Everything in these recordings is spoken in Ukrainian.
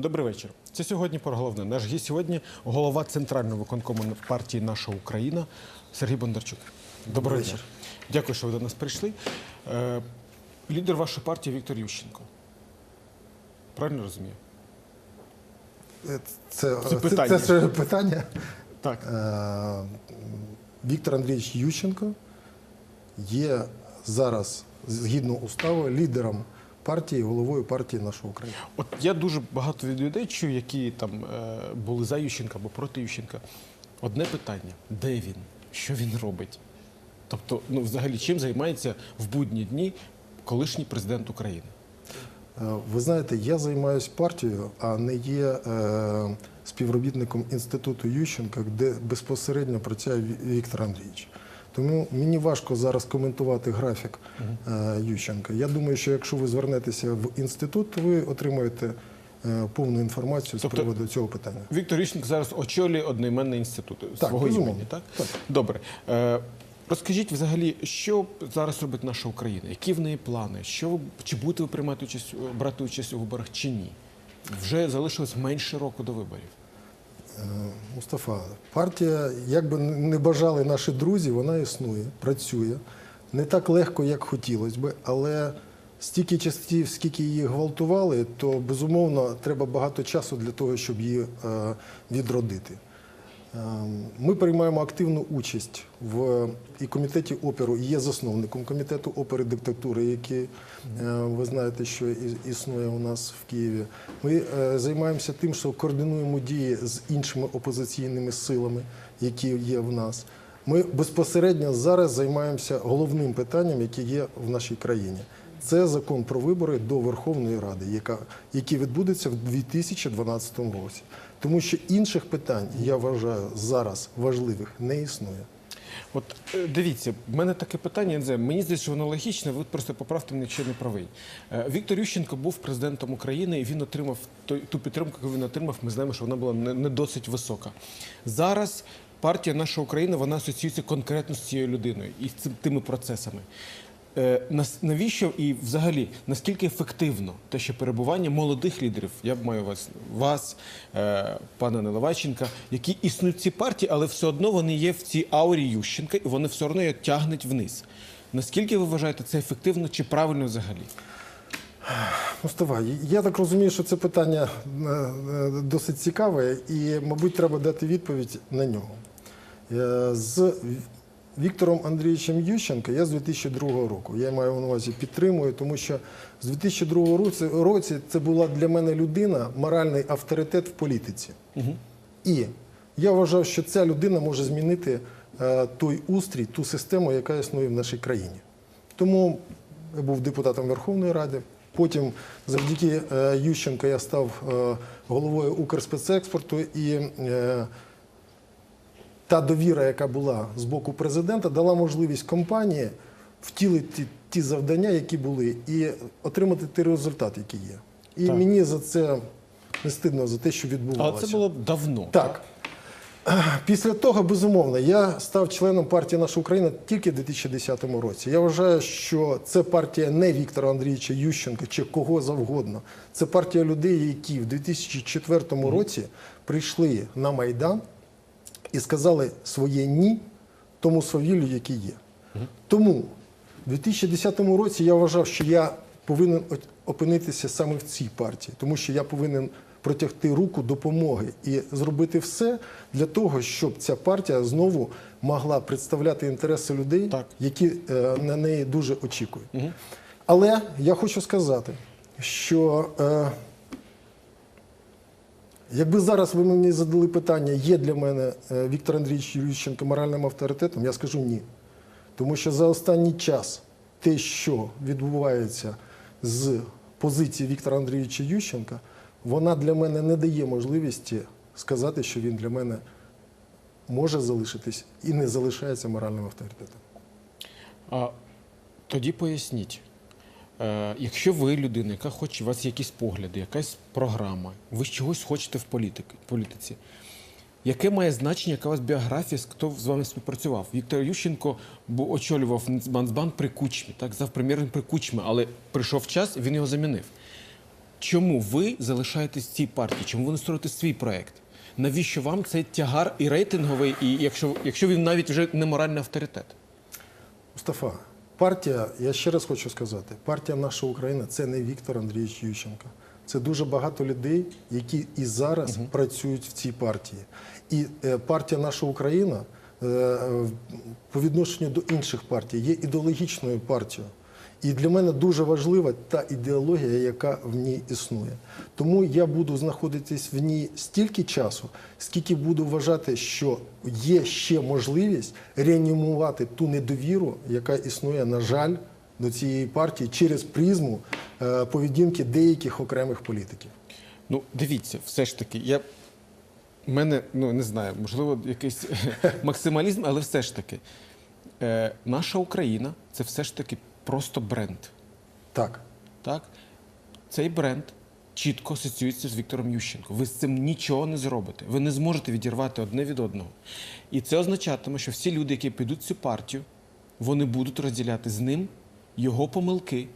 Добрий вечір. Це сьогодні про головне. Наш гість сьогодні голова центрального виконкому партії Наша Україна Сергій Бондарчук. Доброго дня. Дякую, що ви до нас прийшли. Е, лідер вашої партії Віктор Ющенко. Правильно розумію? Це, це, це, питання. Так. Е, Віктор Андрійович Ющенко є зараз, згідно уставу, лідером партії, головою партії нашої України. От я дуже багато від людей чую, які там е, були за Ющенка або проти Ющенка. Одне питання: де він? Що він робить? Тобто, ну взагалі, чим займається в будні дні колишній президент України? Е, Ви знаєте, я займаюся партією, а не є е, співробітником інституту Ющенка, де безпосередньо працює Віктор Андрійович. Тому мені важко зараз коментувати графік е, Ющенка. Я думаю, що якщо ви звернетеся в інститут, то ви отримаєте е, повну інформацію з Тобто- приводу цього питання. Віктор Ющенко зараз очолює одноіменний інститут Так, свого імені, так? Так. Добре. Е, розкажіть взагалі, що зараз робить наша Україна? Які в неї плани? Що чи будете ви приймати участь, брати участь у виборах чи ні? Вже залишилось менше року до виборів. Е, Мустафа, партія, як би не бажали наші друзі, вона існує, працює. Не так легко, як хотілося би, але стільки часів, скільки її гвалтували, то безумовно треба багато часу для того, щоб її е, відродити. Е, Ми приймаємо активну участь в і комітеті оперу, і є засновником комітету опери диктатури, який е, ви знаєте, що існує у нас в Києві. Ми е, займаємося тим, що координуємо дії з іншими опозиційними силами, які є в нас. Ми безпосередньо зараз займаємося головним питанням, яке є в нашій країні. Це закон про вибори до Верховної Ради, яка, який відбудеться в 2012 році. Тому що інших питань, я вважаю, зараз важливих не існує. От е, дивіться, в мене таке питання, не мені здається, що воно логічне, ви просто поправте мене, якщо не правий. Е, Віктор Ющенко був президентом України і він отримав ту підтримку, яку він отримав. Ми знаємо, що вона була не, досить висока. Зараз партія наша Україна вона асоціюється конкретно з цією людиною і з тими процесами. Е, Навіщо і взагалі наскільки ефективно те, що перебування молодих лідерів, я б маю вас, вас, е, пана Наливайченка, які існують в цій партії, але все одно вони є в цій аурі Ющенка, і вони все одно її тягнуть вниз. Наскільки ви вважаєте це ефективно чи правильно взагалі? Мустафа, я так розумію, що це питання е, досить цікаве, і, мабуть, треба дати відповідь на нього. З Віктором Андрійовичем Ющенко я з 2002 року. Я маю на увазі підтримую, тому що з 2002 році, році це була для мене людина, моральний авторитет в політиці. І я вважав, що ця людина може змінити е, той устрій, ту систему, яка існує в нашій країні. Тому я був депутатом Верховної Ради. Потім, завдяки е, Ющенко, я став е, головою Укрспецекспорту і та довіра, яка була з боку президента, дала можливість компанії втілити ті завдання, які були, і отримати той результат, який є. І Так. мені за це не стидно за те, що Але відбувалося. це було давно. Так. Після того, безумовно, я став членом партії Наша Україна тільки в 2010 році. Я вважаю, що це партія не Віктора Андрійовича Ющенка чи кого завгодно. Це партія людей, які в 2004 році прийшли на Майдан і сказали своє ні тому свавіллю, який є. Тому в 2010 році я вважав, що я повинен опинитися саме в цій партії, тому що я повинен протягти руку допомоги і зробити все для того, щоб ця партія знову могла представляти інтереси людей, Так. які е, на неї дуже очікують. Але я хочу сказати, що е, Якби зараз ви мені задали питання, є для мене е, Віктор Андрійович Ющенко моральним авторитетом, я скажу ні. Тому що за останній час те, що відбувається з позиції Віктора Андрійовича Ющенка, вона для мене не дає можливості сказати, що він для мене може залишитись і не залишається моральним авторитетом. А, тоді поясніть. Е, якщо ви людина, яка хоче, у вас якісь погляди, якась програма, ви чогось хочете в політики, політиці, яке має значення, яка у вас біографія, хто з вами співпрацював? Віктор Ющенко очолював Нацбанк при Кучмі, так, завпрем'єром при Кучмі, але прийшов час, він його замінив. чому ви залишаєтесь в цій партії? Чому ви не створюєте свій проект? Навіщо вам цей тягар і рейтинговий, і якщо, якщо він навіть вже не моральний авторитет? Мустафа, партія, я ще раз хочу сказати, партія наша Україна це не Віктор Андрійович Ющенко. Це дуже багато людей, які і зараз працюють в цій партії. І е, партія наша Україна е, е, по відношенню до інших партій є ідеологічною партією. І для мене дуже важлива та ідеологія, яка в ній існує. Тому я буду знаходитись в ній стільки часу, скільки буду вважати, що є ще можливість реанімувати ту недовіру, яка існує, на жаль, до цієї партії через призму е, поведінки деяких окремих політиків. Ну, дивіться, все ж таки, я. в мене, ну не знаю, можливо, якийсь максималізм, але все ж таки, е, наша Україна це все ж таки просто бренд. Так, Так? Цей бренд чітко асоціюється з Віктором Ющенко. Ви з цим нічого не зробите. Ви не зможете відірвати одне від одного. І це означатиме, що всі люди, які підуть в цю партію, вони будуть розділяти з ним його помилки,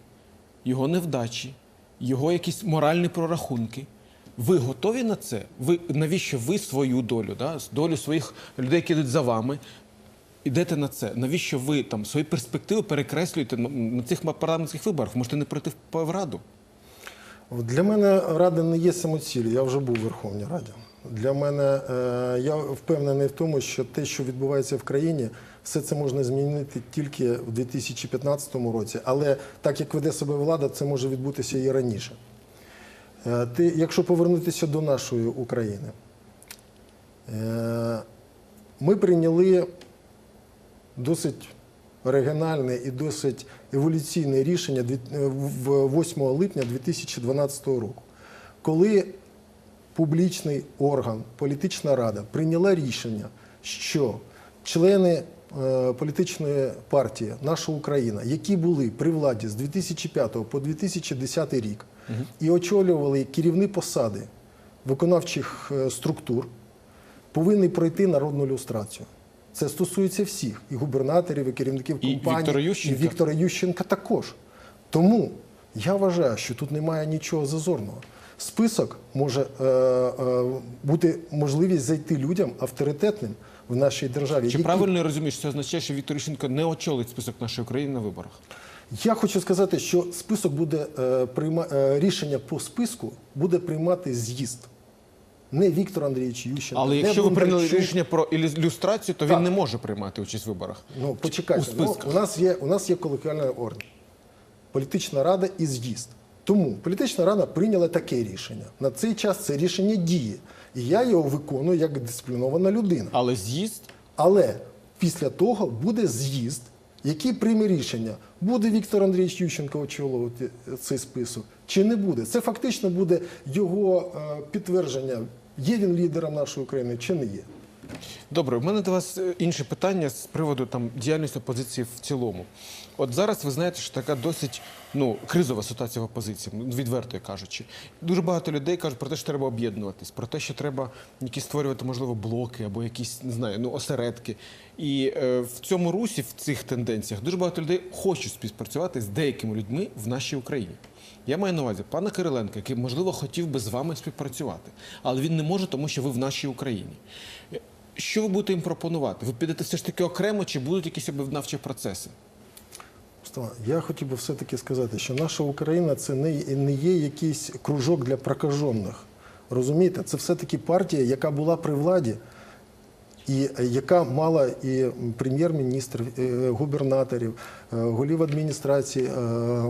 його невдачі, його якісь моральні прорахунки. Ви готові на це? Ви навіщо ви свою долю, да, долю своїх людей, які йдуть за вами, ідете на це? Навіщо ви там свої перспективи перекреслюєте на- цих парламентських виборах? Можете не пройти в Раду. Для мене Рада не є самоціллю, я вже був у Верховній Раді. Для мене е, я впевнений в тому, що те, що відбувається в країні, все це можна змінити тільки в 2015 році. Але так як веде себе влада, це може відбутися і раніше. Е, Ти, якщо повернутися до нашої України, е, ми прийняли досить оригінальне і досить еволюційне рішення дві- е, 8 липня 2012 року, коли публічний орган, політична рада прийняла рішення, що члени е, політичної партії Наша Україна, які були при владі з 2005 по 2010 рік і очолювали керівні посади виконавчих е, структур, повинні пройти народну люстрацію. Це стосується всіх і губернаторів, і керівників І Віктора Ющенка. і Віктора Ющенка також. Тому я вважаю, що тут немає нічого зазорного. Список може е, е, бути можливість зайти людям авторитетним в нашій державі. Чи які- правильно я розумію, що це означає, що Віктор Ющенко не очолить список нашої країни на виборах? Я хочу сказати, що список буде е, прийма... е, рішення по списку буде приймати з'їзд. Не Віктор Андрійович Ющенко. Але якщо ви прийняли рішення про ілю- люстрацію, то Так. він не може приймати участь в виборах. Ну, почекайте, У ну, у, нас є, у нас є колоквіальний орган. Політична рада і з'їзд. Тому політична рада прийняла таке рішення. На цей час це рішення діє. І я його виконую як дисциплінована людина. Але з'їзд Але після того буде з'їзд, який прийме рішення, буде Віктор Андрійович Ющенко очолювати цей список чи не буде. Це фактично буде його е, підтвердження, є він лідером нашої України чи не є. Добре, у мене до вас е, інше питання з приводу там діяльності опозиції в цілому. От зараз ви знаєте, що така досить ну кризова ситуація в опозиції, відверто кажучи. Дуже багато людей кажуть про те, що треба об'єднуватись, про те, що треба якісь створювати, можливо, блоки або якісь не знаю, ну осередки. І е, в цьому русі, в цих тенденціях, дуже багато людей хочуть співпрацювати з деякими людьми в нашій Україні. Я маю на увазі пана Кириленка, який, можливо, хотів би з вами співпрацювати, але він не може, тому що ви в нашій Україні. Що ви будете їм пропонувати? Ви підете все ж таки окремо, чи будуть якісь об'єднавчі процеси? Я хотів би все-таки сказати, що наша Україна це не, є якийсь кружок для прокажених. Розумієте, це все-таки партія, яка була при владі, і яка мала і прем'єр-міністр, е, губернаторів, е, голів адміністрації е,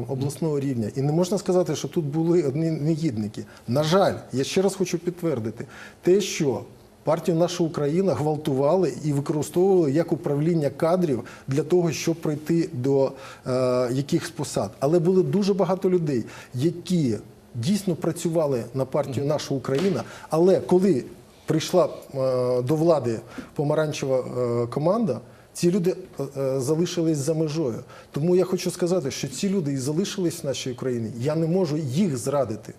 обласного рівня. І не можна сказати, що тут були одні негідники. На жаль, я ще раз хочу підтвердити, те, що партію наша Україна гвалтували і використовували як управління кадрів для того, щоб прийти до е, якихось посад. Але було дуже багато людей, які дійсно працювали на партію наша Україна, але коли прийшла е, до влади помаранчева е, команда, ці люди е, залишились за межою. Тому я хочу сказати, що ці люди і залишились в нашій Україні. Я не можу їх зрадити.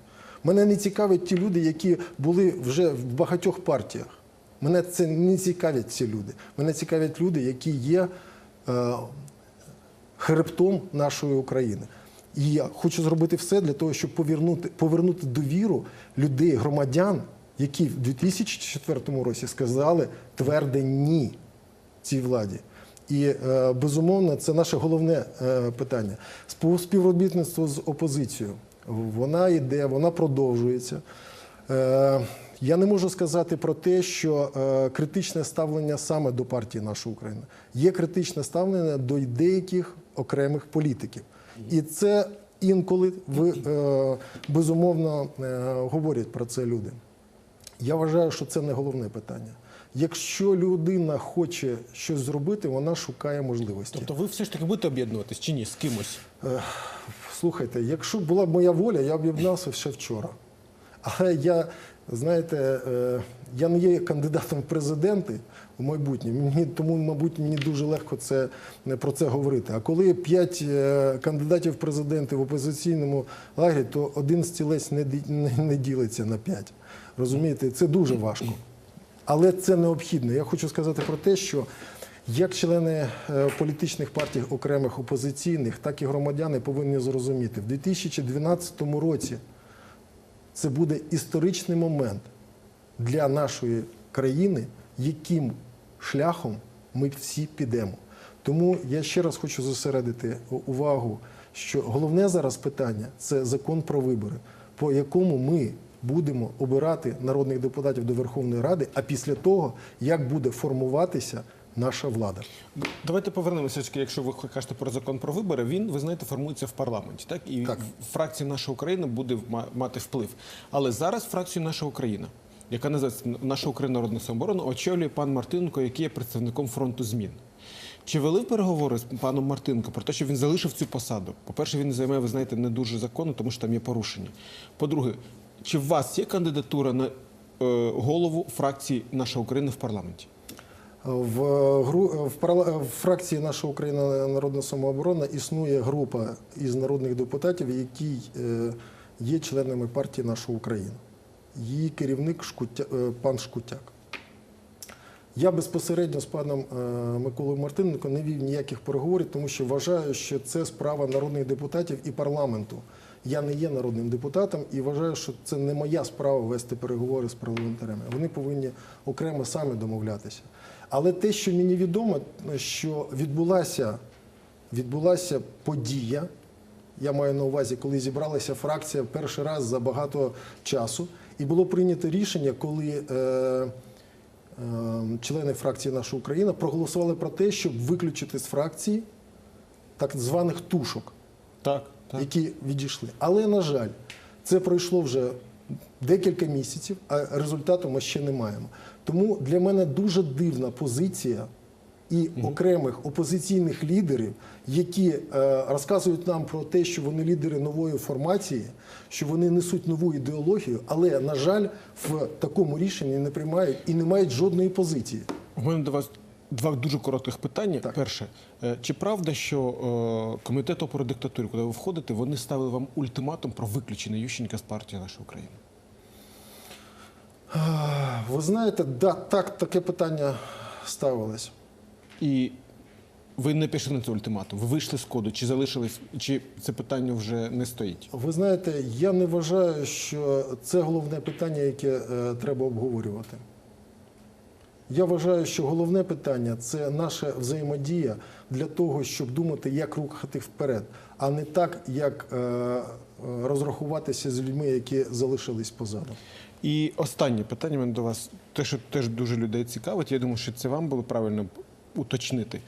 Мене не цікавлять ті люди, які були вже в багатьох партіях. Мене це не цікавлять ці люди. Мене цікавлять люди, які є е, хребтом нашої України. І я хочу зробити все для того, щоб повернути, повернути довіру людей, громадян, які в 2004 році сказали тверде ні цій владі. І е, безумовно, це наше головне е, питання. Спів- Співробітництво з опозицією. Вона йде, вона продовжується. Е, я не можу сказати про те, що е, критичне ставлення саме до партії наша Україна. Є критичне ставлення до деяких окремих політиків. І це інколи е, безумовно говорять про це люди. Я вважаю, що це не головне питання. Якщо людина хоче щось зробити, вона шукає можливості. Тобто ви все ж таки будете об'єднуватись чи ні з кимось? Е, Слухайте, якщо була б моя воля, я об'єднався ще вчора. Але я, знаєте, е, я не є кандидатом в президенти в майбутньому, мені, тому, мабуть, мені дуже легко це, про це говорити. А коли п'ять е, кандидатів в президенти в опозиційному лагері, то один стілець не, не, не ділиться на п'ять. Розумієте, це дуже важко. Але це необхідно. Я хочу сказати про те, що як члени е, політичних партій окремих опозиційних, так і громадяни повинні зрозуміти, в 2012 році це буде історичний момент для нашої країни, яким шляхом ми всі підемо. Тому я ще раз хочу зосередити увагу, що головне зараз питання це закон про вибори, по якому ми будемо обирати народних депутатів до Верховної Ради, а після того, як буде формуватися наша влада. Давайте повернемося, якщо ви кажете про закон про вибори, він, ви знаєте, формується в парламенті, так? І Так. фракція Наша Україна буде ма- мати вплив. Але зараз фракцію Наша Україна, яка називається Наша Україна Народна самооборона, очолює пан Мартиненко, який є представником фронту змін. Чи вели переговори з паном Мартиненко про те, що він залишив цю посаду? По-перше, він займає, ви знаєте, не дуже законно, тому що там є порушення. По-друге, чи в вас є кандидатура на е, голову фракції Наша Україна в парламенті? В, в, парла- в фракції наша Україна Народна самооборона існує група із народних депутатів, які е, є членами партії Наша Україна. Її керівник Шкутя, е, пан Шкутяк. Я безпосередньо з паном е, Миколою Мартиненко не вів ніяких переговорів, тому що вважаю, що це справа народних депутатів і парламенту. Я не є народним депутатом і вважаю, що це не моя справа вести переговори з парламентарями. Вони повинні окремо самі домовлятися. Але те, що мені відомо, що відбулася, відбулася подія, я маю на увазі, коли зібралася фракція перший раз за багато часу, і було прийнято рішення, коли е, е, члени фракції Наша Україна проголосували про те, щоб виключити з фракції так званих тушок Так. Які відійшли. Але, на жаль, це пройшло вже декілька місяців, а результату ми ще не маємо. Тому для мене дуже дивна позиція і окремих опозиційних лідерів, які е, розказують нам про те, що вони лідери нової формації, що вони несуть нову ідеологію, але, на жаль, в такому рішенні не приймають і не мають жодної позиції. У мене до вас два дуже коротких питання. Так. Перше, е, чи правда, що е, комітет опору диктатури, куди ви входите, вони ставили вам ультиматум про виключення Ющенка з партії Наша Україна? А, Ви знаєте, да, так, таке питання ставилось. І ви не пішли на цей ультиматум. Ви вийшли з коду, чи залишились, чи це питання вже не стоїть? Ви знаєте, я не вважаю, що це головне питання, яке е, треба обговорювати. Я вважаю, що головне питання це наша взаємодія для того, щоб думати, як рухати вперед, а не так, як е, розрахуватися з людьми, які залишились позаду. І останнє питання мене до вас, те, що теж дуже людей цікавить. Я думаю, що це вам було правильно уточнити.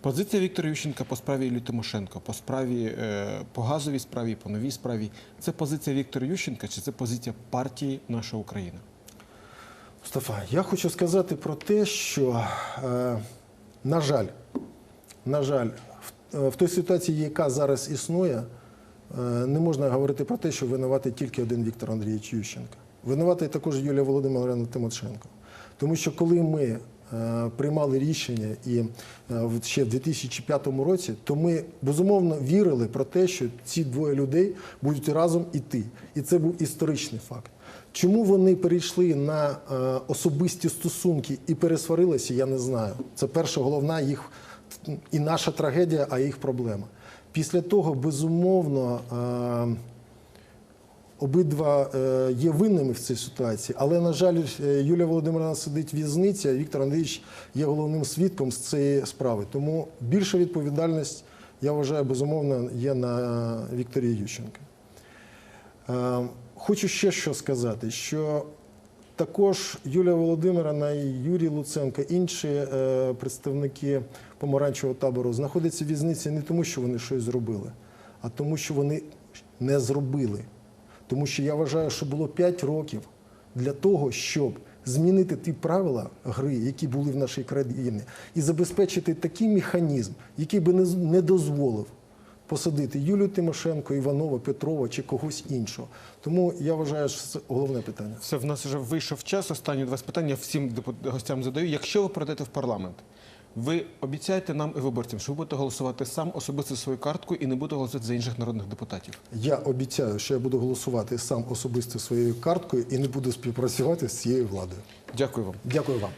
Позиція Віктора Ющенка по справі Іллі Тимошенко, по справі е, по газовій справі, по новій справі. Це позиція Віктора Ющенка чи це позиція партії Наша Україна? Мустафа, я хочу сказати про те, що, е, на жаль, на жаль, в, е, в той ситуації, яка зараз існує, е, не можна говорити про те, що винуватий тільки один Віктор Андрійович Ющенко. Винуватий також Юлія Володимирівна Тимошенко. Тому що коли ми приймали рішення і е, ще в 2005 році, то ми безумовно вірили про те, що ці двоє людей будуть разом іти. І це був історичний факт. Чому вони перейшли на е, особисті стосунки і пересварилися, я не знаю. Це перша головна їх і наша трагедія, а їх проблема. Після того, безумовно, е, обидва е, є винними в цій ситуації, але, на жаль, Юлія Володимирівна сидить в в'язниці, а Віктор Андрійович є головним свідком з цієї справи. Тому більша відповідальність, я вважаю, безумовно, є на Вікторії Ющенко. Хочу ще що сказати, що також Юлія Володимирівна і Юрій Луценко, інші е, представники помаранчевого табору знаходяться в в'язниці не тому, що вони щось зробили, а тому, що вони не зробили. Тому що я вважаю, що було 5 років для того, щоб змінити ті правила гри, які були в нашій країні, і забезпечити такий механізм, який би не дозволив посадити Юлію Тимошенко, Іванова, Петрова чи когось іншого. Тому я вважаю, що це головне питання. Все, в нас вже вийшов час. Останні два питання всім гостям задаю. Якщо ви пройдете в парламент, ви обіцяєте нам і виборцям, що ви будете голосувати сам особисто свою карткою і не будете голосувати за інших народних депутатів. Я обіцяю, що я буду голосувати сам особисто своєю карткою і не буду співпрацювати з цією владою. Дякую вам. Дякую вам.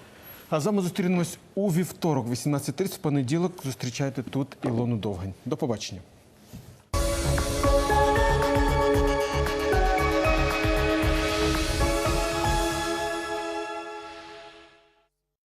А з вами зустрінемось у вівторок, 18.30, в понеділок. Зустрічайте тут Ілону Довгань. До побачення.